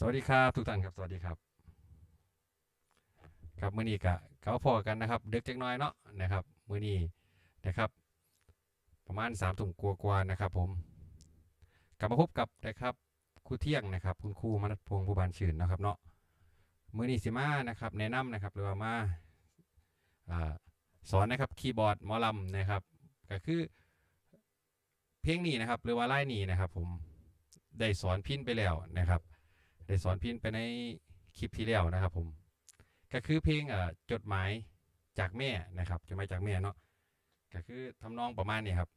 สวัสดีครับทุกท่านครับสวัสดีครับ ครับมื้อนี้กะเขาพอกันนะครับเด็กจักน้อยเนาะนะครับมื้อนี้นะครับ ประมาณสามทุ่มกว่าๆนะครับ ผม กลับมาพบกับนะครับครูเที่ยงนะครับ คุณครูมนัสพงศ์ผู้บานชื่นนะครับเนาะมื้อนี้สิมานะครับ แนะนำนะครับหรือว่ามาอสอนนะครับคีย์บอร์ดมอลำนะครับ ก็คือเพลงนี้นะครับ หรือว่าไล่นี้นะครับ ผมได้สอนพินไปแล้วนะครับ ได้สอนพินไปในคลิปที่แล้วนะครับ ผม ก็คือเพลงจดหมายจากแม่นะครับจดหมายจากแม่เนาะก็คือทำนองประมาณนี้ครับ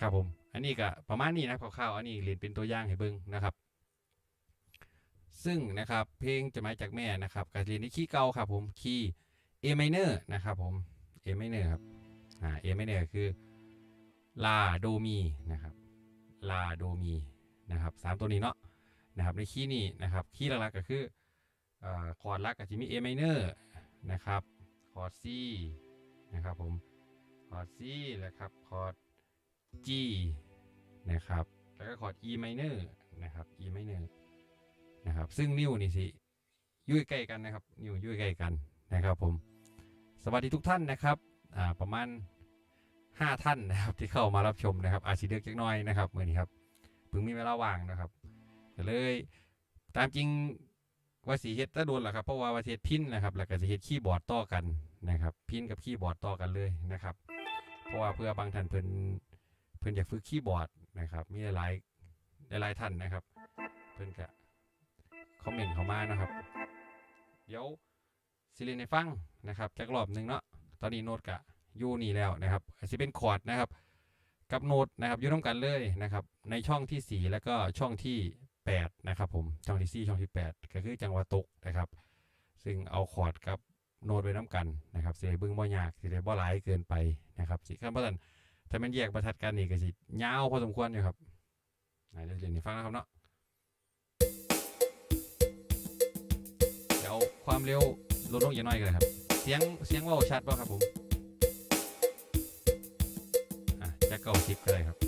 ครับผม อันนี้ก็ประมาณนี้นะคร่าวๆอันนี้เรียนเป็นตัวอย่างให้เบิ่งนะครับ ซึ่งนะครับเพลงจะมาจากแม่นะครับก็เรียนในคีย์เก่าครับผมคีย์ A minor นะครับผม A minor ครับอ่า A minor คือลาโดมีนะครับลาโดมีนะครับสามตัวนี้เนาะนะครับในคีย์นี้นะครับคีย์หลักๆก็คืออคอร์ดหลักก็จะมี A minor นะครับคอร์ด C นะครับผมคอร์ด C แล้วครับคอร์ด G นะครับ แล้วก็คอร์ด E minor นะครับ E minor นะครับ ซึ่งนิ้วนี่สิยุ่ยใกล้กันนะครับ นิ้วยุ่ยใกล้กันนะครับผม สวัสดีทุกท่านนะครับอ่าประมาณ 5 ท่านนะครับที่เข้ามารับชมนะครับ อาชีเลือกจักน้อยนะครับเมื่อนี้ครับเพิ่งมีเวลาว่างนะครับก็เลยตามจริงว่าสีเฮ็ดตะโดนแหละครับเพราะว่าว่าสิเฮ็ดพินนะครับแล้วก็สิเฮ็ดคีย์บอร์ดต่อกันนะครับ พินกับคีย์บอร์ดต่อกันเลยนะครับ เพราะว่าเพื่อบางท่านเพิ่น พื่อนอยากฝึกคีย์บอร์ดนะครับมีหลายหลายท่านนะครับ เพื่อนก็คอมเมนต์เข้ามานะครับ เดี๋ยวสิเรียนในฟังนะครับจากรอบหนึ่งเนาะตอนนี้โน้ตกะอยู่นี่แล้วนะครับอาจจะเป็นคอร์ดนะครับ กับโน้ตนะครับอยู่ร่วมกันเลยนะครับ ในช่องที่ 4 แล้วก็ช่องที่ 8 นะครับผมช่องที่ 4 ช่องที่ 8 ก็คือจังหวะตกนะครับ ซึ่งเอาคอร์ดกับโน้ตไว้น้ำกันนะครับสิได้เบิ่งบ่ยากสิได้บ่หลายเกินไปนะครับสิขั้นบ่ทัน ถ้ามันแยกประทัดกันนี่ก็สิยาวพอสมควรอยู่ครับไหนเดี๋ยวเรียนให้ฟังนะครับเนาะเดี๋ยวความเร็วลดลงอย่างน้อยกันเลยครับ เสียงเสียงว่าชัดป่ะครับผมอะจะเก่าสิบก็ได้ครับ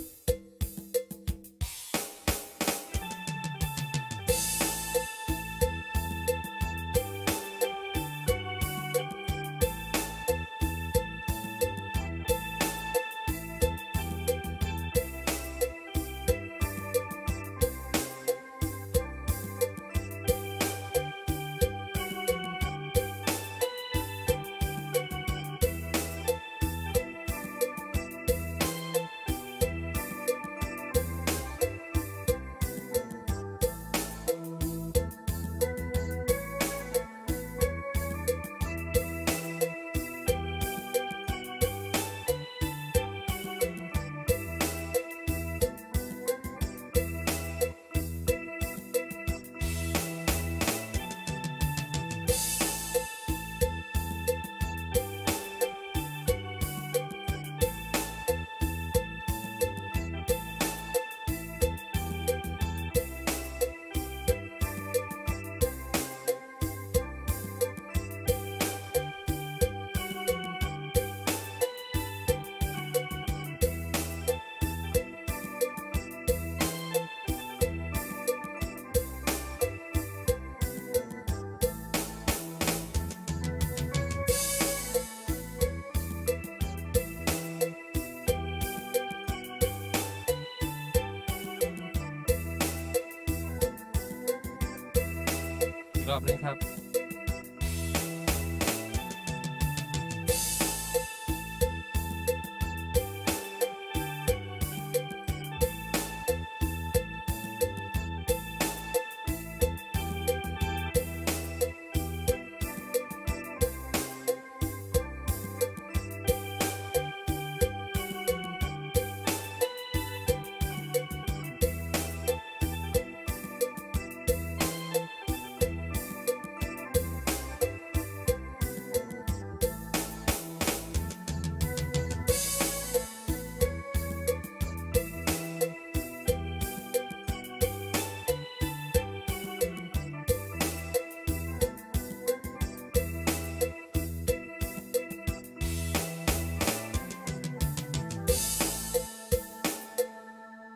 อบเลยครับ「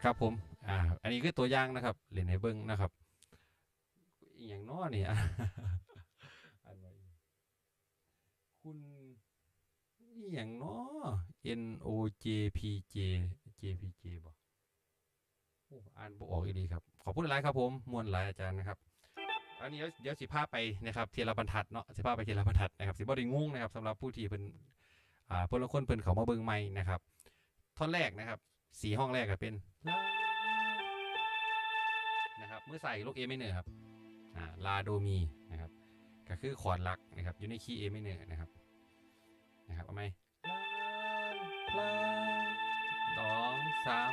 ครับผมอ่าอันนี้คือตัวอย่างนะครับเล่นให้เบิ่งนะครับอย่างน้อเนี่อะอันไหนคุณอย่างน้อ N O J P J J P J บอ้อ่านบออกอีดีครับ ขอบคุณหลายครับผมมวนหลายอาจารย์นะครับอันนี้เดี๋ยวเดี๋ยวสิพาพไปนะครับเทียละบรรทัดเนาะสิพาพไปเทียละบรรทัดนะครับสิบ่ได้งงนะครับสำหรับผู้ที่เพิ่นอ่าเพิ่นลคนเพิ่นเขามาเบิ่งใหม่นะครับท่อนแรกนะครับ สีห้องแรกก็เป็นลานะครับเมื่อใส่ลูกเอไม่เนอร์ครับอ่าลาโดมีนะครับก็คือคอร์ดลักนะครับอยู่ในคีย์เอไม่เนอร์นะครับนะครับเอาไหมลาสองสาม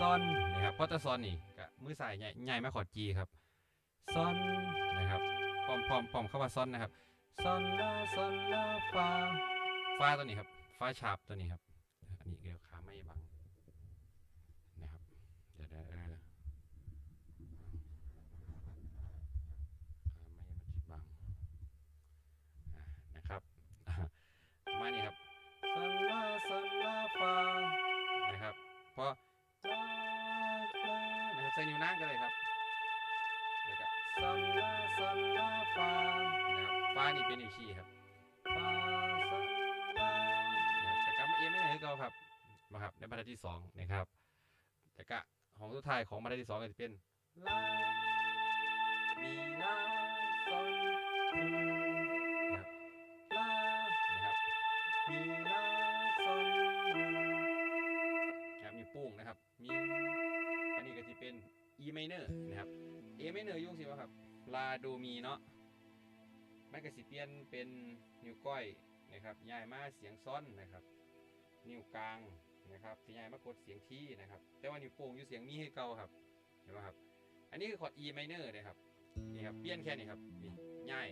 ซอนนะครับพราะซอนนี่ก็มือใส่ใหญ่ใหญ่มาคอร์ดจีครับซอนนะครับพร้อมพร้อมพร้อมเข้ามาซอนนะครับซอนลาซอนลาฟาฟาตัวนี้ครับฟาชาร์ปตัวนี้ครับ อันนี้เดี๋ยวขาไม่บังนะครับเดี๋ยวเดี๋ยวเออขาไม่มันสิบังอะนะครับอะประ มานี้ครับซันลาซันลาฟานะครับพอลาลานะครับใส่นิ้วนางก็เลยครับแล้วก็ซันลาซันลาฟานะครับฟานี่เป็นนิ้วชี้ครับฟาซันลานะครับแต่กำเอียงไม่เหนอเก่าครับมาครับในบรรทัดที่สองนะครับแต่กะของสุดท้ายของบรรทัดที่สองก็จะเป็นลามีลาซอน A minor ยุ่งสิวะครับ ลาโดมีเนาะมันก็สิเปลี่ยนเป็นนิ้วก้อยนะครับย้ายมาเสียงซ้อนนะครับ นิ้วกลางนะครับที่ใหญ่มากดเสียงที่นะครับ แต่ว่านิ้วโป้งอยู่เสียงมีให้เก่าครับเห็นไหมครับ อันนี้คือคอร์ด E minor นะครับนี่ครับเปลี่ยนแค่นี้ครับนี่ง่าย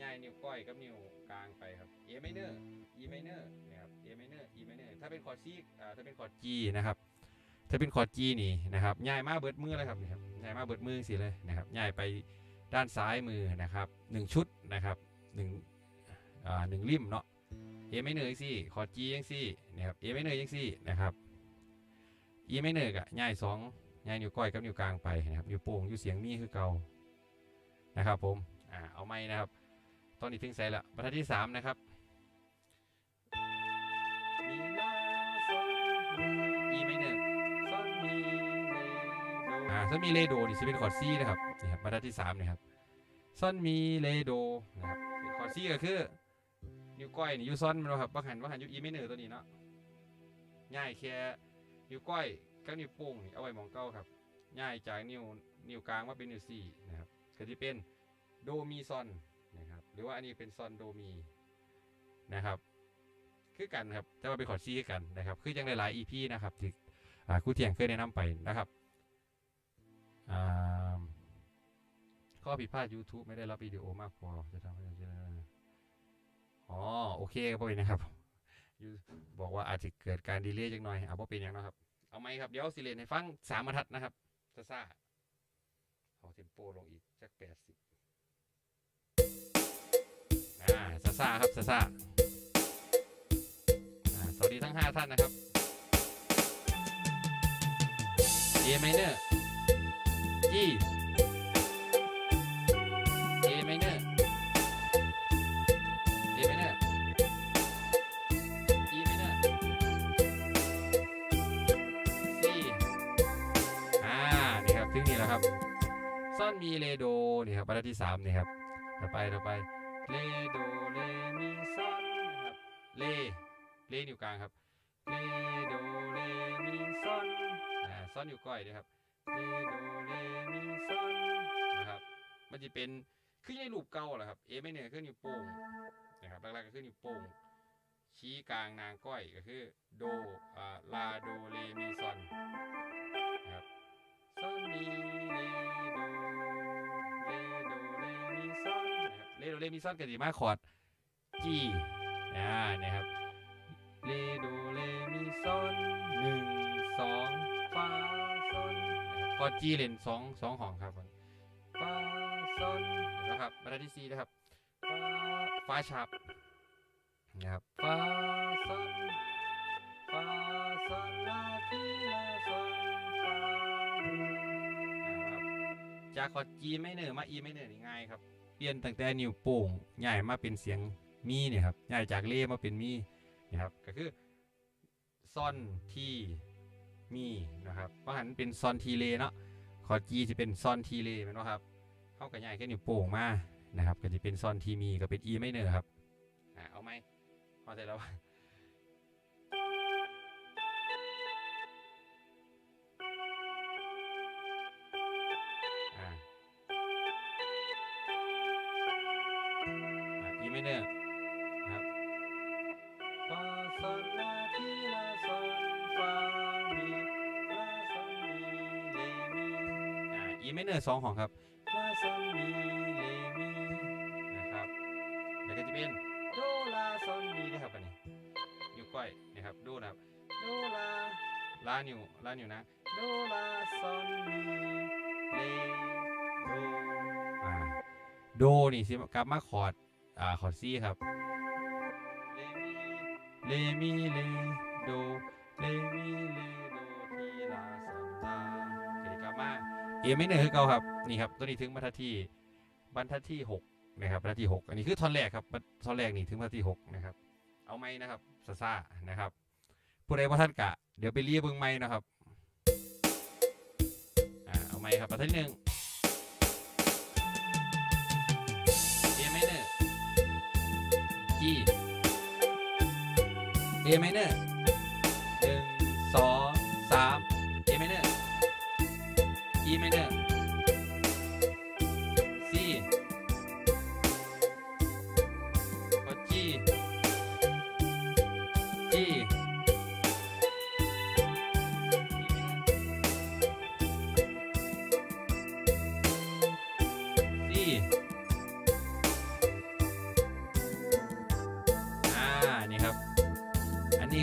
ง่ายนิ้วก้อยกับนิ้วกลางไปครับ A minor E minor นะครับ A minor E minor ถ้าเป็นคอร์ด C อ่าถ้าเป็นคอร์ด G นะครับถ้าเป็นคอร์ด G นี่นะครับง่ายมาเบิดมือเลยครับนี่ครับ ง่ายมากเบิดมือสิเลยนะครับง่ายไปด้านซ้ายมือนะครับหนึ่งชุดนะครับหนึ่งอ่าหนึ่งริมเนาะเอไม่เหนื่อยสิคอจียังสินะครับเอไม่เหนื่อยยังสินะครับอีไม่เหนื่อยกะย่ายสองย่ายนิ้วก้อยกับนิ้วกลางไปนะครับนิ้วโป้งอยู่เสียงมีคือเก่านะครับผมอ่าเอาไม่นะครับ ตอนนี้ถึงใส่ละบรรทัดที่สามนะครับ ซอนมีเลโดนี่จะเป็นคอร์ดซีนะครับนี่ครับบรรทัดที่สามนะครับซอนมีเลโดนะครับคอร์ดซีก็คือนิ้วก้อยนี่อยูซ้อนมันบ่ครับว่าหันว่าหันอยูอีไม่เหนือตัวนี้เนาะง่ายแค่นิ้วก้อยกับนิ้วโป้งนี่เอาไว้มองเก้าครับง่ายจากนิ้วนิ้วกลางมาเป็นนิ้วสี่นะครับก็ที่เป็นโดมีซอนนะครับหรือว่าอันนี้เป็นซอนโดมีนะครับคือกันครับแต่ว่าเป็นคอร์ดซีกันนะครับ คือจังหลายๆ EP นะครับที่ครูเทียงเคยแนะนำไปนะครับ ข้อผิดพลาด YouTube ไม่ได้รับวิดีโอมากพอจะทำให้เรจออ๋อโอเคครับพ่อนะครับ บอกว่าอาจจะเกิดการดีเลย์จังหน่อยเอาพ่เป็นอย่างนะครับ เอาไหมครับ เดี๋ยวสิเลนให้ฟังสามบรรทัดนะครับซาซาเอาเทมโปลงอีกสักแปดสิบอ่าซาซาครับซาซาอ่าสวัสดีทั้งห้าท่านนะครับ A minor G A minor A minor E minor C อ่านี่ครับถึงนี่แล้วครับซ่อนมีเลโดนี่ครับบรรทัดที่สามนี่ครับต่อไปต่อไปเลโดเลมีซ่อนนะครับเลเลนิ้วกลางครับเลโดเลมีซ่อนอ่าซ่อนอยู่ก้อยด้วยครับ เลโดเลมีซ่อนนะครับ มันจะเป็นคือในรูปเก่าแหละครับเอไม่เหนือคือนิ้วโป้งนะครับหลักๆก็คือนิ้วโป้งชี้กลางนางก้อยก็คือโดอ่าลาโดเรมีซอนนะครับซอนมีเลโดเลโดเรมีซอนนะครับเลโดเรมีซอนก็ดีมากคอร์ดจีอ่านะครับเลโดเรมีซอนหนึ่ง นะคอจีเล่นสองสองห้องครับผมฟาซอนนะครับบรรทัดที่สี่นะครับฟาฟาชาร์ปนะครับฟาซอนฟาซอนลาทีลาซอนฟาจากคอร์ด G ไม่เนอร์มา E ไม่เนอร์นี่ง่ายครับเปลี่ยนตั้งแต่นิ้วโป้งใหญ่มาเป็นเสียงมีเนี่ยครับใหญ่จากเลมาเป็นมีนะครับก็คือซ่อนที่ มีนะครับเพราะหันเป็นซอนทีเลเนาะคอร์ด G จะเป็นซอนทีเลม่นบ่ครับเข้ากับใหญ่แค่นิ้วโป้งมานะครับก็จะเป็นซอนทีมีก็เป็น E ไม่เนอครับอ่าเอาไหมพอใจแล้วอ่าอะ E ไม่เนอร์ครับฟาซอน อ่า E ไม่เนอร์สองของครับลาซอนมีเลมีนะครับแล้วก็จะเป็นโดลาซอนมีนะครับอันนี้นิ้วก้อยนะครับดูนะครับโดลาลานิ้วลานิ้วนะโดลาซอนมีเลโดอ่าโดนี่สิกลับมาคอร์ดอ่าคอร์ดซีครับเลมีเลมีเลโดเลมีเล เอไม่เหนื่อยคือเก่าครับนี่ครับตัวนี้ถึงบรรทัดที่บรรทัดที่หกนะครับบรรทัดที่หกอันนี้คือท่อนแรกครับท่อนแรกนี่ถึงบรรทัดที่หกนะครับเอาไหมนะครับซาซานะครับผู้ใดว่าท่านกะ เดี๋ยวไปเรียกเบิ้งไหมนะครับเอาไหมครับบรรทัดที่หนึ่งเอไมเนอร์ G A minor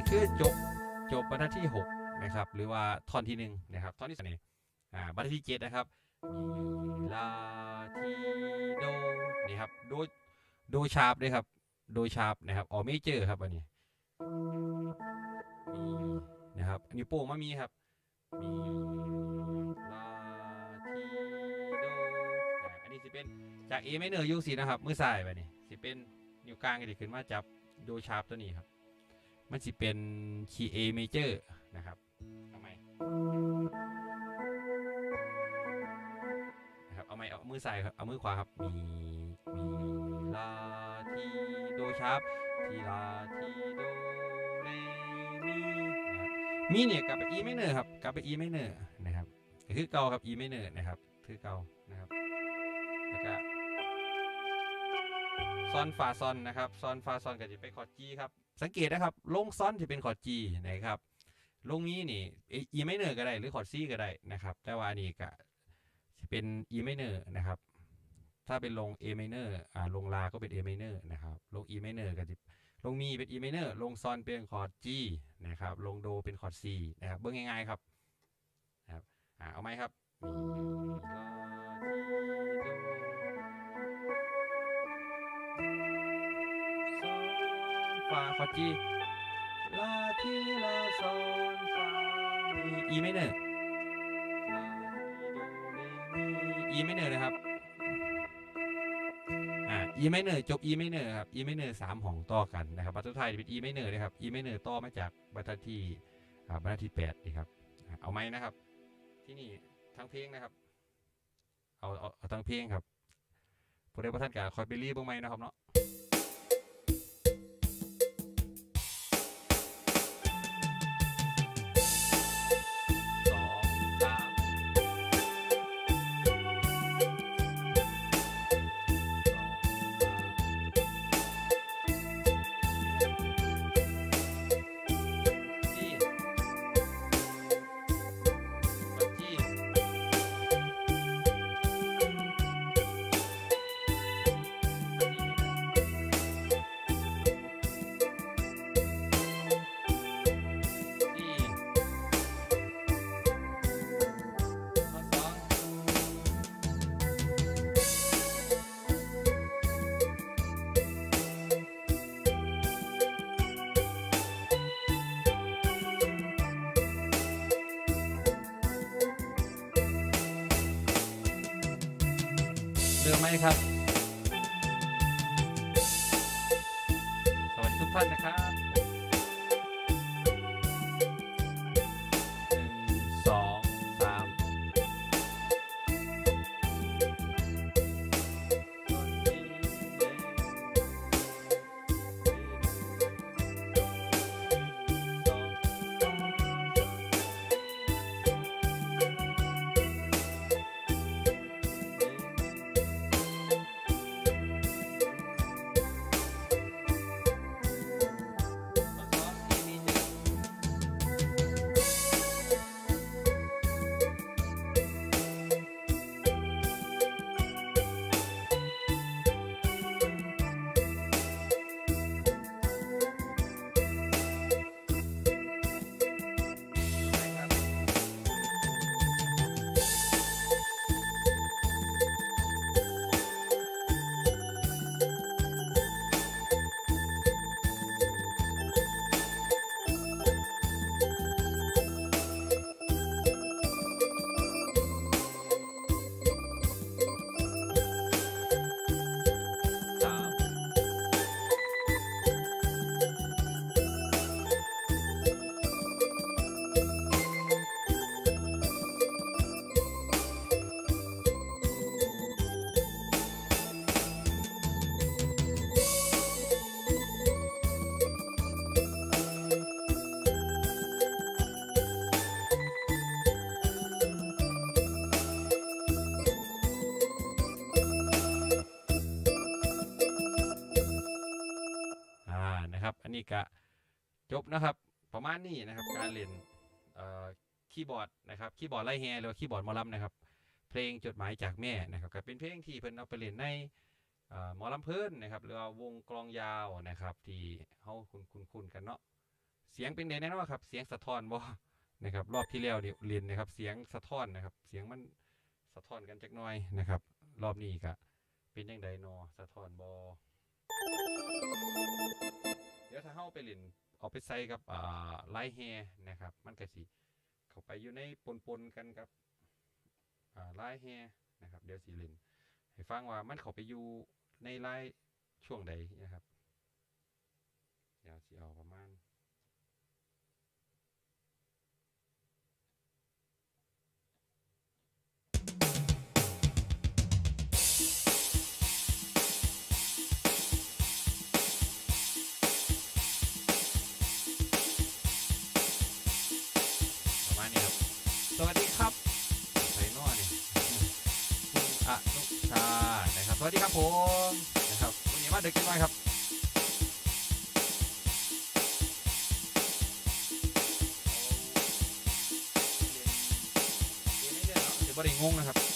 คือจบจบบรรทัดที่6นะครับหรือว่าท่อนที่1นะครับท่อนที่สองนี่อ่าบรรทัดที่7นะครับมีลาทีโดนี่ครับโดโดชาร์ปด้วยครับโดชาร์ปนะครับออเมเจอร์ครับอันนี้มีนะครับอันนี้วโป้งมามีครับมีลาทีโดอ่าอันนี้สิเป็นจาก A ไม่เนอร์ยุคสีนะครับมือซ้ายไปนี่สิเป็นนิ้วกลางก็จะขึ้นมาจับโดชาร์ปตัวนี้ครับ มันสิเป็นคีย์ A major นะครับทำไมนะครับเอาไมเอามือซ้ายครับเอามือขวาครับมีมีลาทีโดชาร์ปทีลาทีโดเรมีนะครับมีเนี่ยกลับไป E minor ครับกลับไป E minor นะครับคือเก่าครับ E minor นะครับคือเก่านะครับแล้วก็ซอนฟาซอนนะครับซอนฟาซอนก็จะเป็นคอร์ดจีครับ สังเกตนะครับ ลงซ้อนจะเป็นคอร์ดจีนะครับ ลงนี้นี่อีไมเนอร์ก็ได้หรือคอร์ดซีก็ได้นะครับ แต่ว่าอันนี้ก็จะเป็น E ไมเนอร์นะครับ ถ้าเป็นลง A minor อ่าลงลาก็เป็น A minor นะครับ ลง E minor ก็จะลงมีเป็น E minor ลงซอนเป็นคอร์ด G นะครับ ลงโดเป็นคอร์ด C นะครับ เบิ่งง่ายๆครับนะครับ อ่าเอาไหมครับมีลาที จีลาทีลาซอนฟามีอีไม่เนอร์อีไม่เนอร์นะครับอ่าอีไม่เนอร์จบอีไม่เนอร์ครับอีไม่เนอร์สามของต่อกันนะครับบรรทัดสุดท้ายเป็นอีไม่เนอร์นะครับอีไม่เนอร์ต่อมาจากบรรทัดที่อ่าบรที่แปดนี่ครับเอาไหมนะครับ ที่นี่ทั้งเพลงนะครับ เอาเอาทั้งเพลงครับผู้ใดประท่านกับคอยไปรีบบ้างไหมนะครับเนาะ เริ่มไหมครับ สวัสดีทุกท่านนะครับ จบนะครับประมาณนี้นะครับการเล่นเอ่อคีย์บอร์ดนะครับคีย์บอร์ดไล่แฮหรือคีย์บอร์ดมอลำนะครับ เพลงจดหมายจากแม่นะครับก็เป็นเพลงที่เพิ่นเอาไปเล่นในเอ่อหมอลำเพิ่นนะครับหรือว่าวงกลองยาวนะครับที่เฮาคุ้นคุ้นคุ้นกันเนาะเสียงเป็นไงแน่นอนครับ เสียงสะท้อนบ่นะครับรอบที่แล้วนี่เรียนนะครับ เสียงสะท้อนนะครับ เสียงมันสะท้อนกันจักหน่อยนะครับ รอบนี้ก็เป็นยังไงนาะสะท้อนบ่เดี๋ยวถ้าเฮาไปเล่น เอาไปใส่กับอ่าไลท์แฮนะครับ มันก็สิเข้าไปอยู่ในปนๆกันกับอ่าไล่แฮนะครับ เดี๋ยวสีเล่นให้ฟังว่ามันเข้าไปอยู่ในไล่ช่วงใดนะครับเดี๋ยวสิเอาประมาณ วัสดีครับผมนะครับวันนี้มาเด็กกันหน่อยครับเดี๋ยวบ่ได้งงนะครับ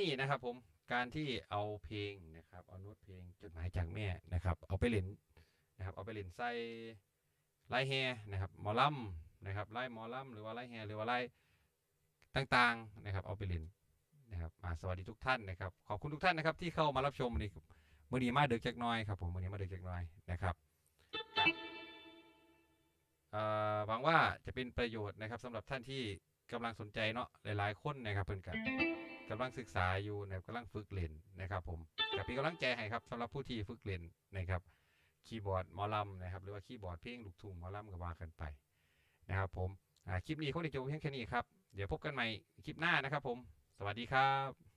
นี้นะครับผมการที่เอาเพลงนะครับเอาโน้ตเพลงจดหมายจากแม่นะครับ เอาไปเล่นนะครับเอาไปเล่นใส่ไล่แฮนะครับหมอลำนะครับไล่หมอลำหรือว่าไล่แฮหรือว่าไล่ต่างๆนะครับ เอาไปเล่นนะครับอ่าสวัสดีทุกท่านนะครับ ขอบคุณทุกท่านนะครับที่เข้ามารับชมวันนี้มื่อนี้มาเดึกจักน้อยครับผมมื่อนี้มาเดึกจักน้อยนะครับหวังว่าจะเป็นประโยชน์นะครับสำหรับท่านที่กำลังสนใจเนาะหลายๆคนนะครับเพื่อนกัน กำลังศึกษาอยู่นะครับกำลังฝึกเล่นนะครับ ผมกับพี่กำลังใจให้ครับสำหรับผู้ที่ฝึกเล่นนะครับคีย์บอร์ดมอลำนะครับหรือว่าคีย์บอร์ดเพลงลูกทุ่งมอลำก็ว่ากันไปนะครับผมคลิปนี้คงได้จบเพียงแค่นี้ครับ เดี๋ยวพบกันใหม่คลิปหน้านะครับผม สวัสดีครับ